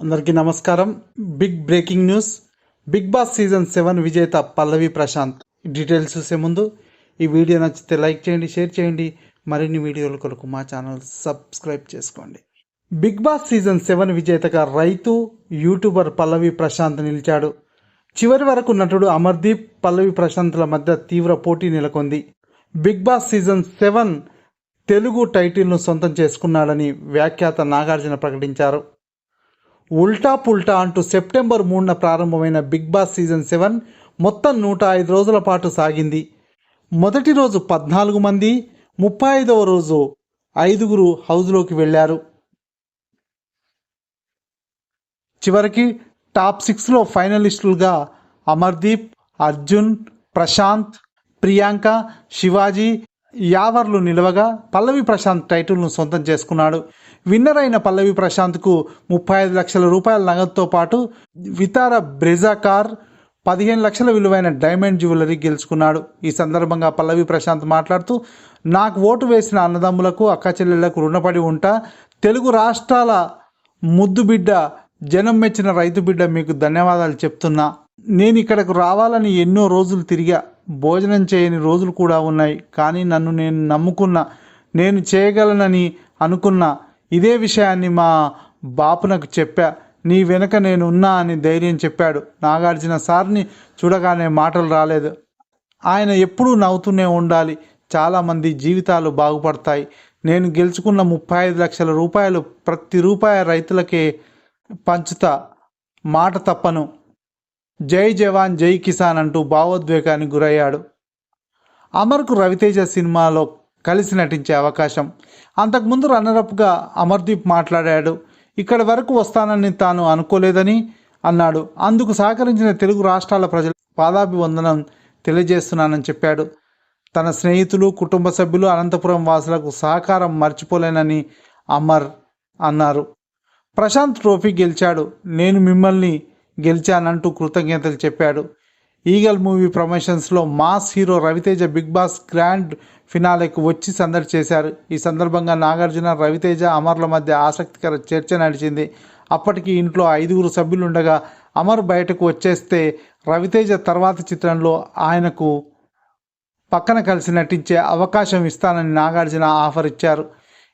అందరికీ నమస్కారం. Big breaking news. Bigg Boss season seven విజేత పల్లవి ప్రశాంత్. డీటెయిల్స్ చూసే ముందు ఈ వీడియో నచ్చితే లైక్ చేయండి షేర్ చేయండి. మరిన్ని వీడియోల కొరకు మా ఛానల్ సబ్స్క్రైబ్ చేసుకోండి. బిగ్ బాస్ సీజన్ సెవెన్ విజేతగా రైతు యూట్యూబర్ పల్లవి ప్రశాంత్ నిలిచాడు. చివరి వరకు నటుడు అమర్దీప్ పల్లవి ప్రశాంత్ల మధ్య తీవ్ర పోటీ నెలకొంది. Bigg Boss season seven Telugu టైటిల్ను సొంతం చేసుకున్నాడని వ్యాఖ్యాత నాగార్జున ప్రకటించారు. ఉల్టా పుల్టా అంటూ సెప్టెంబర్ మూడున ప్రారంభమైన బిగ్ బాస్ సీజన్ సెవెన్ మొత్తం నూట ఐదు రోజుల పాటు సాగింది. మొదటి రోజు పద్నాలుగు మంది ముప్పై ఐదవ రోజు ఐదుగురు హౌజ్లోకి వెళ్ళారు. చివరికి టాప్ సిక్స్లో ఫైనలిస్టులుగా అమర్దీప్ అర్జున్ ప్రశాంత్ ప్రియాంక శివాజీ యావర్లు నిలవగా పల్లవి ప్రశాంత్ టైటిల్ను సొంతం చేసుకున్నాడు. విన్నర్ అయిన పల్లవి ప్రశాంత్కు ముప్పై ఐదు లక్షల రూపాయల నగదుతో పాటు వితార బ్రెజా కార్ పదిహేను లక్షల విలువైన డైమండ్ జ్యువెలరీ గెలుచుకున్నాడు. ఈ సందర్భంగా పల్లవి ప్రశాంత్ మాట్లాడుతూ నాకు ఓటు వేసిన అన్నదమ్ములకు అక్క చెల్లెళ్ళకు రుణపడి ఉంటా. తెలుగు రాష్ట్రాల ముద్దు బిడ్డ జనం మెచ్చిన రైతు బిడ్డ మీకు ధన్యవాదాలు చెప్తున్నా. నేను ఇక్కడకు రావాలని ఎన్నో రోజులు తిరిగా భోజనం చేయని రోజులు కూడా ఉన్నాయి. కానీ నన్ను నేను నమ్ముకున్న నేను చేయగలనని అనుకున్న ఇదే విషయాన్ని మా బాపునకు చెప్పా. నీ వెనక నేను ఉన్నా అని ధైర్యం చెప్పాడు. నాగార్జున సార్ని చూడగానే మాటలు రాలేదు. ఆయన ఎప్పుడూ నవ్వుతూనే ఉండాలి. చాలామంది జీవితాలు బాగుపడతాయి. నేను గెలుచుకున్న ముప్పై ఐదు లక్షల రూపాయలు ప్రతి రూపాయి రైతులకే పంచుతా. మాట తప్పను. జై జవాన్ జై కిసాన్ అంటూ భావోద్వేగానికి గురయ్యాడు. అమర్కు రవితేజ సినిమాలో కలిసి నటించే అవకాశం. అంతకుముందు రన్నరప్గా అమర్దీప్ మాట్లాడాడు. ఇక్కడి వరకు వస్తానని తాను అనుకోలేదని అన్నాడు. అందుకు సహకరించిన తెలుగు రాష్ట్రాల ప్రజలు పాదాభివందనం తెలియజేస్తున్నానని చెప్పాడు. తన స్నేహితులు కుటుంబ సభ్యులు అనంతపురం వాసులకు సహకారం మర్చిపోలేనని అమర్ అన్నారు. ప్రశాంత్ ట్రోఫీ గెలిచాడు. నేను మిమ్మల్ని గెలిచానంటూ కృతజ్ఞతలు చెప్పాడు. Eagle movie ప్రమోషన్స్లో mass hero Ravi Teja Bigg Boss grand ఫినాలేకు వచ్చి సందడి చేశారు. ఈ సందర్భంగా నాగార్జున రవితేజ అమర్ల మధ్య ఆసక్తికర చర్చ నడిచింది. అప్పటికి ఇంట్లో ఐదుగురు సభ్యులుండగా అమర్ బయటకు వచ్చేస్తే రవితేజ తర్వాత చిత్రంలో ఆయనకు పక్కన కలిసి నటించే అవకాశం ఇస్తానని నాగార్జున ఆఫర్ ఇచ్చారు.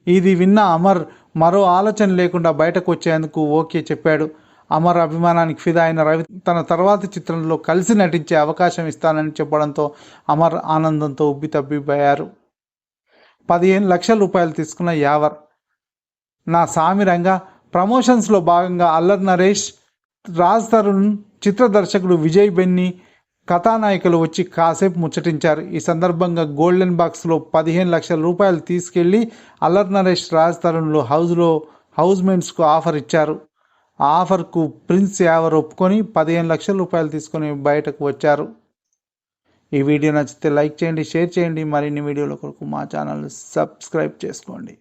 ఇది విన్న అమర్ మరో ఆలోచన లేకుండా బయటకు వచ్చేందుకు ఓకే చెప్పాడు. అమర్ అభిమానానికి ఫిదా అయిన రవి తన తర్వాతి చిత్రంలో కలిసి నటించే అవకాశం ఇస్తానని చెప్పడంతో అమర్ ఆనందంతో ఉబ్బితబ్బిపోయారు. పదిహేను లక్షల రూపాయలు తీసుకున్న యావర్. నా సామిరంగా ప్రమోషన్స్లో భాగంగా అల్లర్ నరేష్ రాజ్ తరుణ్ చిత్ర దర్శకుడు విజయ్ బెన్ని కథానాయకులు వచ్చి కాసేపు ముచ్చటించారు. ఈ సందర్భంగా గోల్డెన్ బాక్స్లో పదిహేను లక్షల రూపాయలు తీసుకెళ్ళి అల్లర్ నరేష్ రాజ్ తరుణ్లు హౌస్లో హౌస్మెంట్స్కు ఆఫర్ ఇచ్చారు. ఆఫర్కు ప్రిన్స్ యావర్ ఒప్పుకొని పదిహేను లక్షల రూపాయలు తీసుకొని బయటకు వచ్చారు. ఈ వీడియో నచ్చితే లైక్ చేయండి షేర్ చేయండి. మరిన్ని వీడియోల కొరకు మా ఛానల్ సబ్స్క్రైబ్ చేసుకోండి.